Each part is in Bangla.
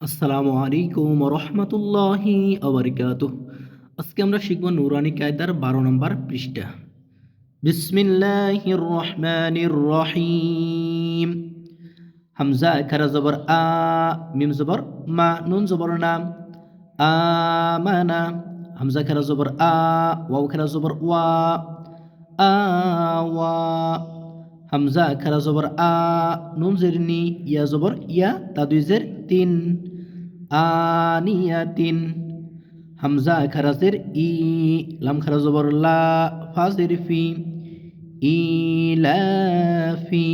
আসসালামু আলাইকুম রহমতুল্লাহি আবরকাত আজকে আমরা শিখব নুরানি কায়দার বারো নম্বর পৃষ্ঠা। বিসমিল্লাহির রহমানির রহিম। হামজা খারা জবর আ, মিম জবর মা, নুন জবর নাম আমানা হামজা খারা জবর আ, ওয়াও খারা জবর ওয়া আওয়া হামজা খারা জবর আ নুন জের নি ইয়া জবর ইয়া তা দুই জের তিন আনিয়াতিন হামজা খারাজের ই লাম খারা জবর লা ফি ইলাফি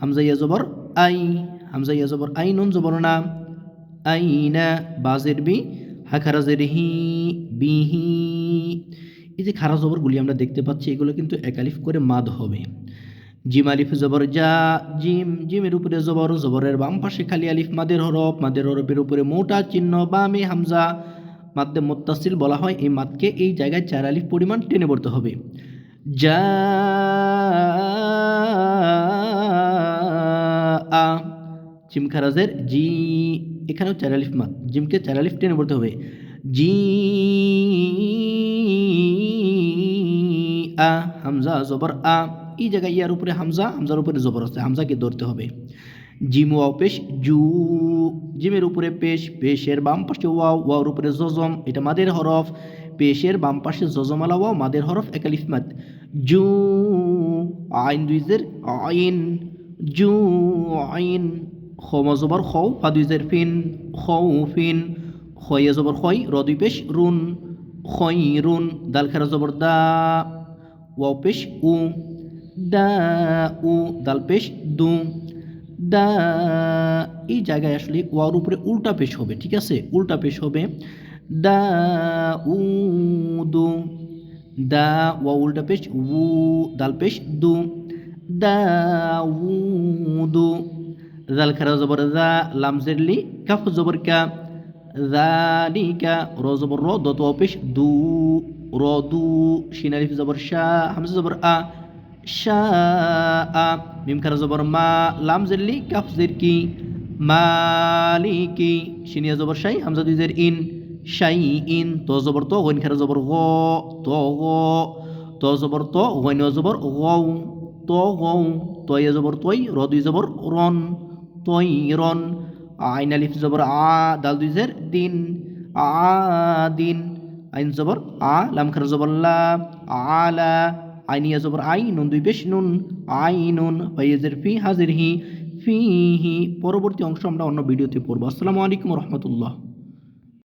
হামজা ইয়া জবর আই হামজা ইয়া জবর আই নুন জবর না আইনা বাজের বি হা খারাজের হি বিহি এই যে খারা জবরগুলি আমরা দেখতে পাচ্ছি, এগুলো কিন্তু একালিফ করে মাদ হবে। জিম আলিফ জবর, যা জিম, জিমের উপরে জবর, জবরের বাম পাশে খালি আলিফ, মাদের হরফ, মাদের হরফের উপরে মোটা চিহ্ন, বামে হামজা। মাদ্দে মোত্তাসিল বলা হয় এই মাদকে, এই জায়গায় চার আলিফ পরিমাণ টেনে পড়তে হবে। যা আ, জিম খারাজের জি, এখানেও চার আলিফ মাদ, জিমকে চার আলিফ টেনে পড়তে হবে। জি, আ, হামজা, জবর, আ এই জায়গায় ইয়ার উপরে হামজা, হামজার উপরে জবর আছে হামজাকে ধরতে হবে? জিম ওয়াও পেশ, জু। জিমের উপরে পেশ, পেশের বাম পাশে ওয়াও, ওয়াওর উপরে জজম, এটা মাদের হরফ। পেশের বাম পাশে জজমালা ওয়াও, মাদের হরফ একালিফ মাদ। জু, আইন দুইজের আইন। জু, আইন। খমা জবর খৌ ফা দুইজের ফিন। খৌ ফিন। খয়ে জবর খয় র দুই পেশ, রুন। খই রুন দাল খেরা জবর দা। ওয়াও পেশ, উ। দা উ দাল পেশ দু দা, এই জায়গায় আসলে ওয়ার উপরে উল্টা পেশ হবে, ঠিক আছে? উল্টা পেশ হবে দা উ দু দা ওয়া উল্টা পেশ, উ, দাল পেশ দু দা উ দু। জাল খারা জবর দা লাম জেরলি কাফ জবর কা। জালিকা, র জবর র দত পেশ, দু, র, দু। আলিফ জবর শা, হামজা জবর আ। শা আ মিম খারা জবর মা লাম জেরলি কাফ জের কি মালিকি শিনিয়া জবর শাই হামজা দুই জের ইন শাই ইন তো জবর তো গইন খারা জবর গ তো গ তো জবর তো গইন জবর গৌ তো গৌ তয় জবর তৈ র দুই জবর রন তৈ রন আইন আলিফ জবর আ দাল দুই জের দিন আ দিন আইন জবর আ লাম খারা জবর লা আলা আইনিয়া জবর আই নুন দুই পেশ নুন আই নুন ফাইজের ফি হাজির হি ফি হি পরবর্তী অংশ আমরা অন্য ভিডিওতে পড়ব। আসসালামু আলাইকুম রহমতুল্লাহ।